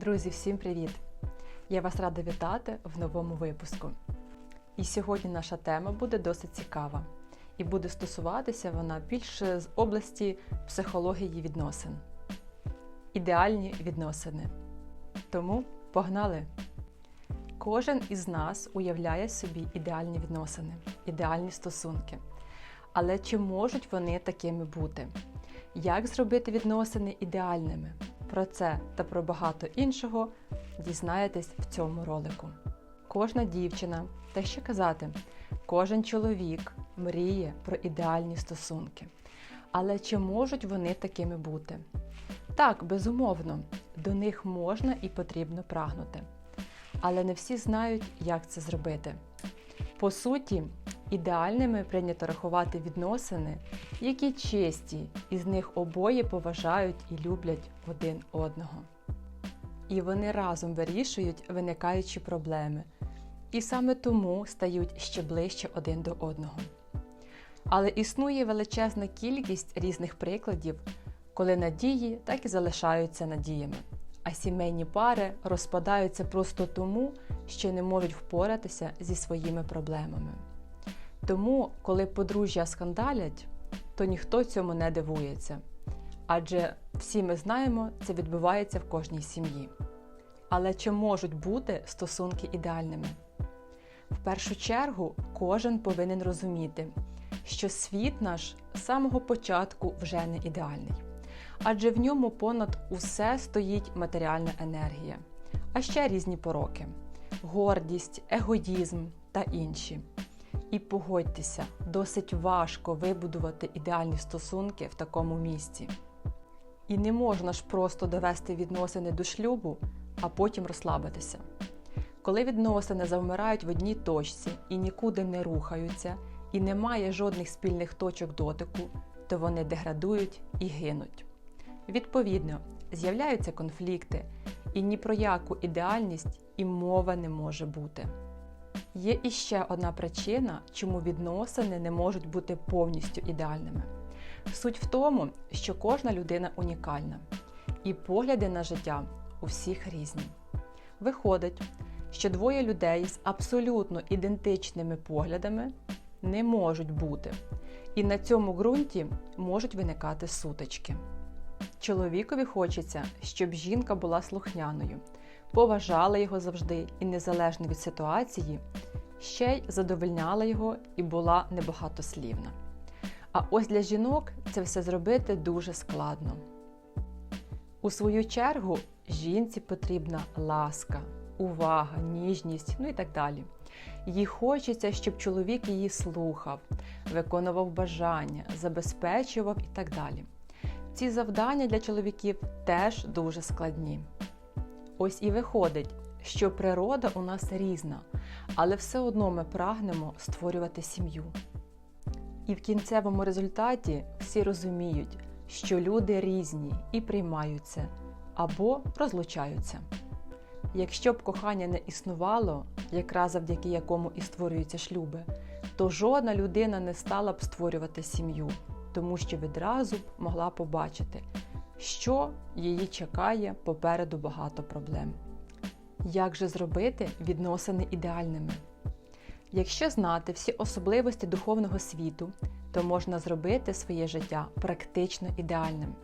Друзі, всім привіт! Я вас рада вітати в новому випуску. І сьогодні наша тема буде досить цікава, і буде стосуватися вона більше з області психології відносин. Ідеальні відносини. Тому погнали! Кожен із нас уявляє собі ідеальні відносини, ідеальні стосунки. Але чи можуть вони такими бути? Як зробити відносини ідеальними? Про це та про багато іншого дізнаєтесь в цьому ролику. Кожна дівчина, та що казати, кожен чоловік мріє про ідеальні стосунки. Але чи можуть вони такими бути? Так, безумовно, до них можна і потрібно прагнути. Але не всі знають, як це зробити. По суті, ідеальними прийнято рахувати відносини, які честі, і з них обоє поважають і люблять один одного. І вони разом вирішують виникаючі проблеми, і саме тому стають ще ближче один до одного. Але існує величезна кількість різних прикладів, коли надії так і залишаються надіями, а сімейні пари розпадаються просто тому, що не можуть впоратися зі своїми проблемами. Тому, коли подружжя скандалять, то ніхто цьому не дивується. Адже всі ми знаємо, це відбувається в кожній сім'ї. Але чи можуть бути стосунки ідеальними? В першу чергу кожен повинен розуміти, що світ наш з самого початку вже не ідеальний, адже в ньому понад усе стоїть матеріальна енергія, а ще різні пороки гордість, егоїзм та інші. І погодьтеся, досить важко вибудувати ідеальні стосунки в такому місці. І не можна ж просто довести відносини до шлюбу, а потім розслабитися. Коли відносини завмирають в одній точці і нікуди не рухаються, і немає жодних спільних точок дотику, то вони деградують і гинуть. Відповідно, з'являються конфлікти, і ні про яку ідеальність і мова не може бути. Є іще одна причина, чому відносини не можуть бути повністю ідеальними. Суть в тому, що кожна людина унікальна, і погляди на життя у всіх різні. Виходить, що двоє людей з абсолютно ідентичними поглядами не можуть бути, і на цьому ґрунті можуть виникати сутички. Чоловікові хочеться, щоб жінка була слухняною, поважала його завжди і незалежно від ситуації, ще й задовольняла його і була небагатослівна. А ось для жінок це все зробити дуже складно. У свою чергу жінці потрібна ласка, увага, ніжність, ну і так далі. Їй хочеться, щоб чоловік її слухав, виконував бажання, забезпечував і так далі. Ці завдання для чоловіків теж дуже складні. Ось і виходить, що природа у нас різна, але все одно ми прагнемо створювати сім'ю. І в кінцевому результаті всі розуміють, що люди різні і приймаються або розлучаються. Якщо б кохання не існувало, якраз завдяки якому і створюються шлюби, то жодна людина не стала б створювати сім'ю, тому що відразу б могла побачити, що її чекає попереду багато проблем. Як же зробити відносини ідеальними? Якщо знати всі особливості духовного світу, то можна зробити своє життя практично ідеальним.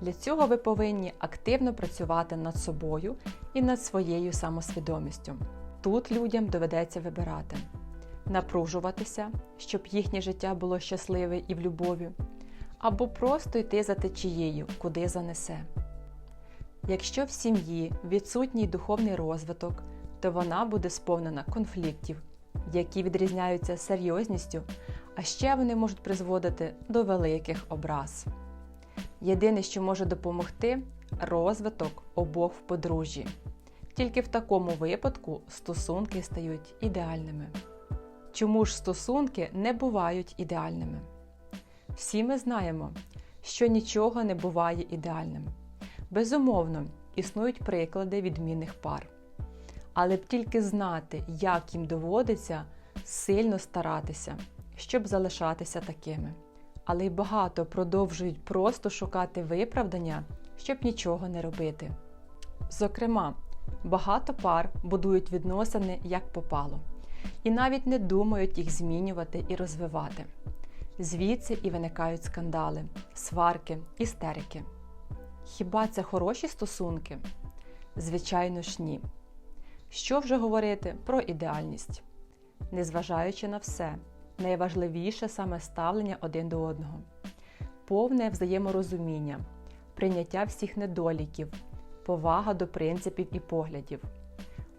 Для цього ви повинні активно працювати над собою і над своєю самосвідомістю. Тут людям доведеться вибирати, напружуватися, щоб їхнє життя було щасливе і в любові, або просто йти за течією, куди занесе. Якщо в сім'ї відсутній духовний розвиток, то вона буде сповнена конфліктів, які відрізняються серйозністю, а ще вони можуть призводити до великих образ. Єдине, що може допомогти розвиток обох в подружжі. Тільки в такому випадку стосунки стають ідеальними. Чому ж стосунки не бувають ідеальними? Всі ми знаємо, що нічого не буває ідеальним. Безумовно, існують приклади відмінних пар. Але б тільки знати, як їм доводиться сильно старатися, щоб залишатися такими. Але й багато продовжують просто шукати виправдання, щоб нічого не робити. Зокрема, багато пар будують відносини як попало, і навіть не думають їх змінювати і розвивати. Звідси і виникають скандали, сварки, істерики. Хіба це хороші стосунки? Звичайно ж, ні. Що вже говорити про ідеальність? Незважаючи на все, найважливіше саме ставлення один до одного, повне взаєморозуміння, прийняття всіх недоліків, повага до принципів і поглядів.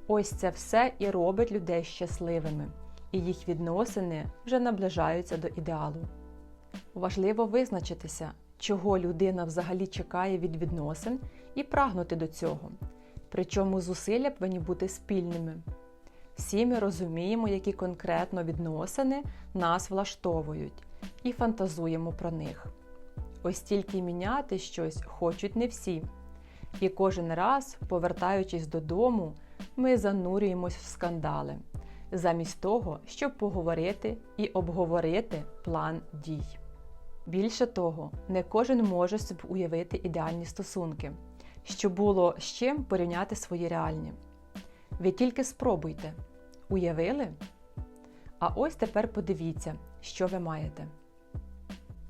Ось це все і робить людей щасливими, і їх відносини вже наближаються до ідеалу. Важливо визначитися, чого людина взагалі чекає від відносин і прагнути до цього. Причому зусилля повинні бути спільними. Всі ми розуміємо, які конкретно відносини нас влаштовують, і фантазуємо про них. Ось тільки міняти щось хочуть не всі. І кожен раз, повертаючись додому, ми занурюємось в скандали, замість того, щоб поговорити і обговорити план дій. Більше того, не кожен може собі уявити ідеальні стосунки, щоб було з чим порівняти свої реальні. Ви тільки спробуйте. Уявили? А ось тепер подивіться, що ви маєте.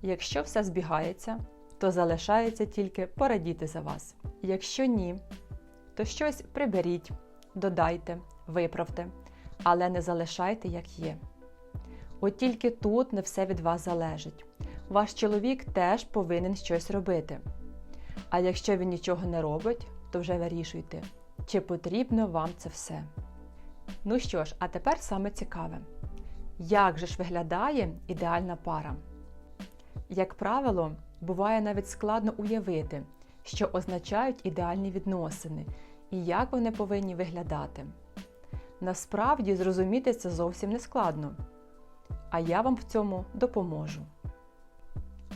Якщо все збігається, то залишається тільки порадіти за вас. Якщо ні, то щось приберіть, додайте, виправте, але не залишайте, як є. От тільки тут не все від вас залежить. Ваш чоловік теж повинен щось робити. А якщо він нічого не робить, то вже вирішуйте, чи потрібно вам це все. Ну що ж, а тепер саме цікаве. Як же ж виглядає ідеальна пара? Як правило, буває навіть складно уявити, що означають ідеальні відносини і як вони повинні виглядати. Насправді зрозуміти це зовсім не складно, а я вам в цьому допоможу.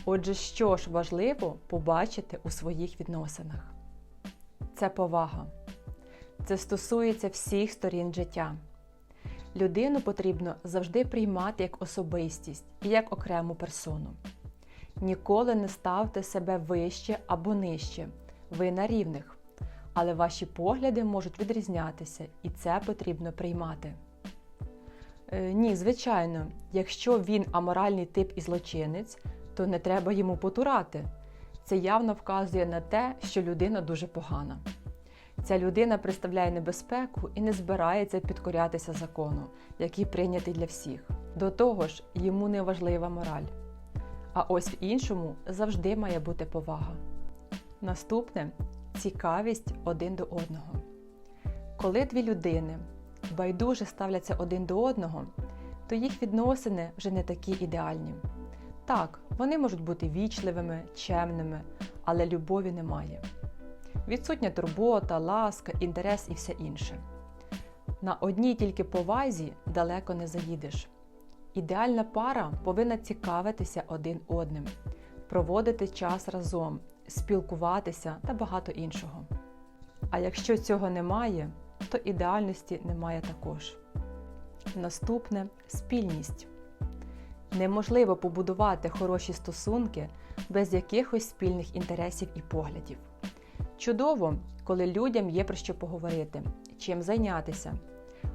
Отже, що ж важливо побачити у своїх відносинах? Це повага. Це стосується всіх сторін життя. Людину потрібно завжди приймати як особистість і як окрему персону. Ніколи не ставте себе вище або нижче, ви на рівних, але ваші погляди можуть відрізнятися, і це потрібно приймати. Е, ні, звичайно, якщо він аморальний тип і злочинець, то не треба йому потурати. Це явно вказує на те, що людина дуже погана. Ця людина представляє небезпеку і не збирається підкорятися закону, який прийнятий для всіх. До того ж, йому не важлива мораль. А ось в іншому завжди має бути повага. Наступне цікавість один до одного. Коли дві людини байдуже ставляться один до одного, то їх відносини вже не такі ідеальні. Так, вони можуть бути вічливими, чемними, але любові немає. Відсутня турбота, ласка, інтерес і все інше. На одній тільки повазі далеко не заїдеш. Ідеальна пара повинна цікавитися один одним, проводити час разом, спілкуватися та багато іншого. А якщо цього немає, то ідеальності немає також. Наступне спільність. Неможливо побудувати хороші стосунки без якихось спільних інтересів і поглядів. Чудово, коли людям є про що поговорити, чим зайнятися,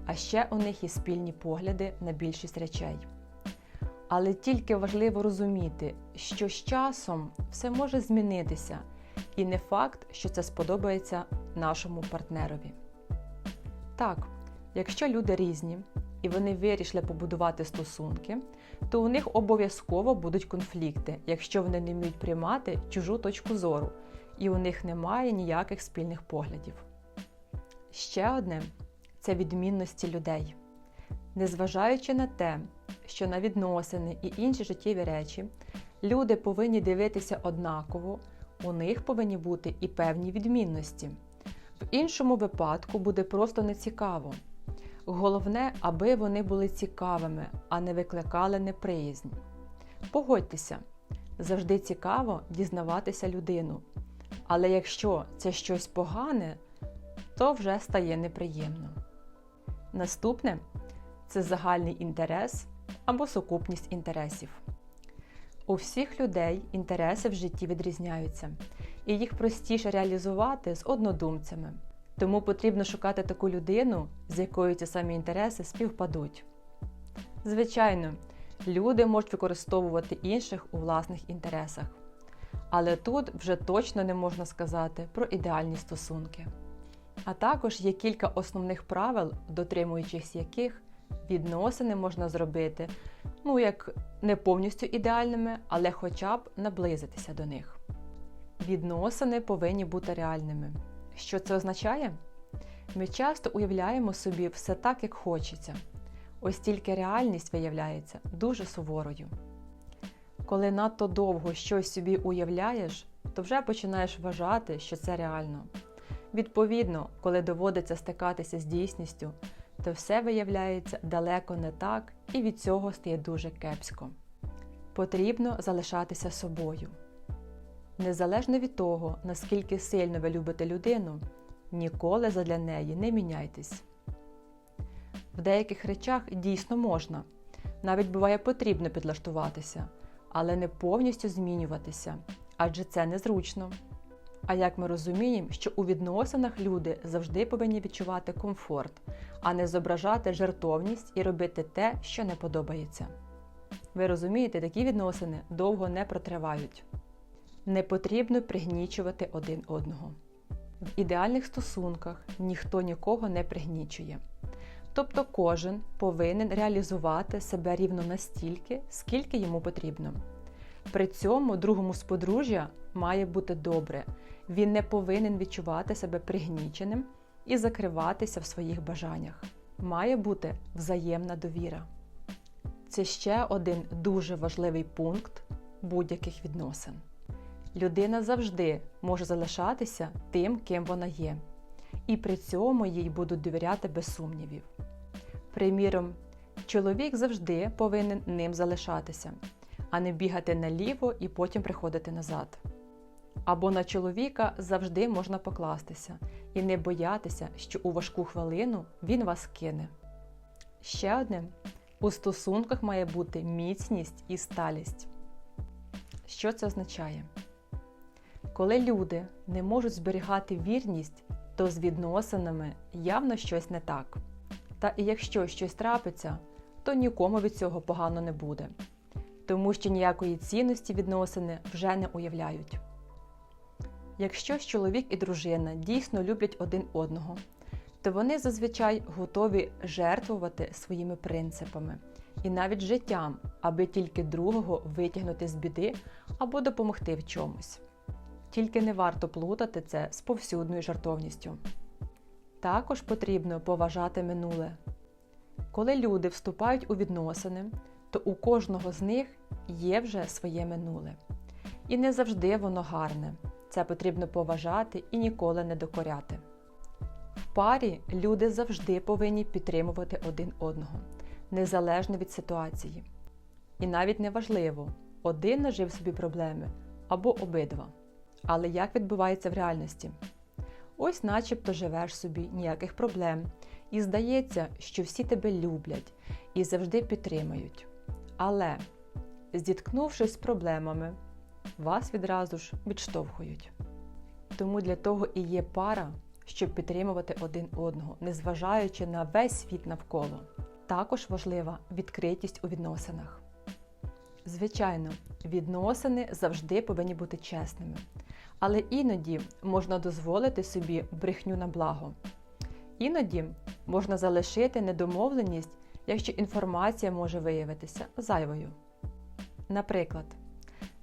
а ще у них є спільні погляди на більшість речей. Але тільки важливо розуміти, що з часом все може змінитися, і не факт, що це сподобається нашому партнерові. Так, якщо люди різні і вони вирішили побудувати стосунки, то у них обов'язково будуть конфлікти, якщо вони не вміють приймати чужу точку зору, і у них немає ніяких спільних поглядів. Ще одне це відмінності людей. Незважаючи на те, що на відносини і інші життєві речі люди повинні дивитися однаково, у них повинні бути і певні відмінності. В іншому випадку буде просто нецікаво. Головне, аби вони були цікавими, а не викликали неприязнь. Погодьтеся, завжди цікаво дізнаватися людину. Але якщо це щось погане, то вже стає неприємно. Наступне це загальний інтерес або сукупність інтересів. У всіх людей інтереси в житті відрізняються, і їх простіше реалізувати з однодумцями. Тому потрібно шукати таку людину, з якою ці самі інтереси співпадуть. Звичайно, люди можуть використовувати інших у власних інтересах. Але тут вже точно не можна сказати про ідеальні стосунки. А також є кілька основних правил, дотримуючись яких відносини можна зробити, ну як не повністю ідеальними, але хоча б наблизитися до них. Відносини повинні бути реальними. Що це означає? Ми часто уявляємо собі все так, як хочеться. Ось тільки реальність виявляється дуже суворою. Коли надто довго щось собі уявляєш, то вже починаєш вважати, що це реально. Відповідно, коли доводиться стикатися з дійсністю, то все виявляється далеко не так і від цього стає дуже кепсько. Потрібно залишатися собою. Незалежно від того, наскільки сильно ви любите людину, ніколи задля неї не міняйтесь. В деяких речах дійсно можна, навіть буває потрібно підлаштуватися, але не повністю змінюватися, адже це незручно. А як ми розуміємо, що у відносинах люди завжди повинні відчувати комфорт, а не зображати жертовність і робити те, що не подобається. Ви розумієте, такі відносини довго не протривають. Не потрібно пригнічувати один одного. В ідеальних стосунках ніхто нікого не пригнічує. Тобто кожен повинен реалізувати себе рівно настільки, скільки йому потрібно. При цьому другому з подружжя має бути добре, він не повинен відчувати себе пригніченим і закриватися в своїх бажаннях. Має бути взаємна довіра. Це ще один дуже важливий пункт будь-яких відносин. Людина завжди може залишатися тим, ким вона є, і при цьому їй будуть довіряти без сумнівів. Приміром, чоловік завжди повинен ним залишатися, а не бігати наліво і потім приходити назад. Або на чоловіка завжди можна покластися і не боятися, що у важку хвилину він вас кине. Ще одне у стосунках має бути міцність і сталість. Що це означає? Коли люди не можуть зберігати вірність, то з відносинами явно щось не так. Та і якщо щось трапиться, то нікому від цього погано не буде, тому що ніякої цінності відносини вже не уявляють. Якщо ж чоловік і дружина дійсно люблять один одного, то вони зазвичай готові жертвувати своїми принципами і навіть життям, аби тільки другого витягнути з біди або допомогти в чомусь. Тільки не варто плутати це з повсюдною жартовністю. Також потрібно поважати минуле. Коли люди вступають у відносини, то у кожного з них є вже своє минуле. І не завжди воно гарне. Це потрібно поважати і ніколи не докоряти. В парі люди завжди повинні підтримувати один одного, незалежно від ситуації. І навіть не важливо, один нажив собі проблеми або обидва. Але як відбувається в реальності? Ось начебто живеш собі, ніяких проблем, і здається, що всі тебе люблять і завжди підтримають. Але, зіткнувшись з проблемами, вас відразу ж відштовхують. Тому для того і є пара, щоб підтримувати один одного, незважаючи на весь світ навколо. Також важлива відкритість у відносинах. Звичайно, відносини завжди повинні бути чесними, але іноді можна дозволити собі брехню на благо. Іноді можна залишити недомовленість, якщо інформація може виявитися зайвою. Наприклад,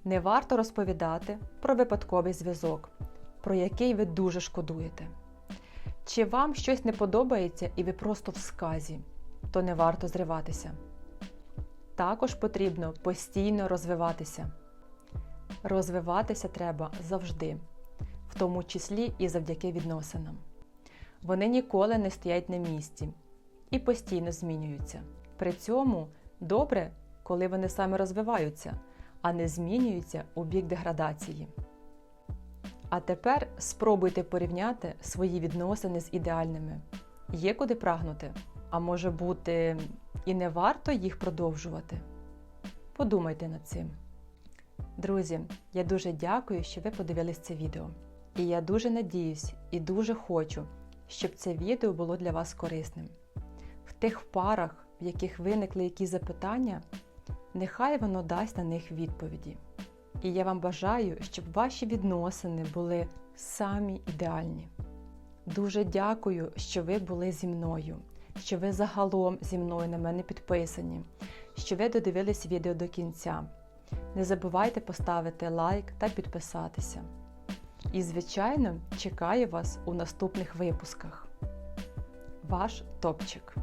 не варто розповідати про випадковий зв'язок, про який ви дуже шкодуєте. Чи вам щось не подобається і ви просто в сказі, то не варто зриватися. Також потрібно постійно розвиватися. Розвиватися треба завжди, в тому числі і завдяки відносинам. Вони ніколи не стоять на місці і постійно змінюються. При цьому добре, коли вони саме розвиваються, а не змінюються у бік деградації. А тепер спробуйте порівняти свої відносини з ідеальними. Є куди прагнути, а може бути, і не варто їх продовжувати. Подумайте над цим. Друзі, я дуже дякую, що ви подивились це відео. І я дуже надіюсь і дуже хочу, щоб це відео було для вас корисним. Тих парах, в яких виникли якісь запитання, нехай воно дасть на них відповіді. І я вам бажаю, щоб ваші відносини були самі ідеальні. Дуже дякую, що ви були зі мною, що ви загалом зі мною на мене підписані, що ви додивились відео до кінця. Не забувайте поставити лайк та підписатися. І, звичайно, чекаю вас у наступних випусках. Ваш топчик!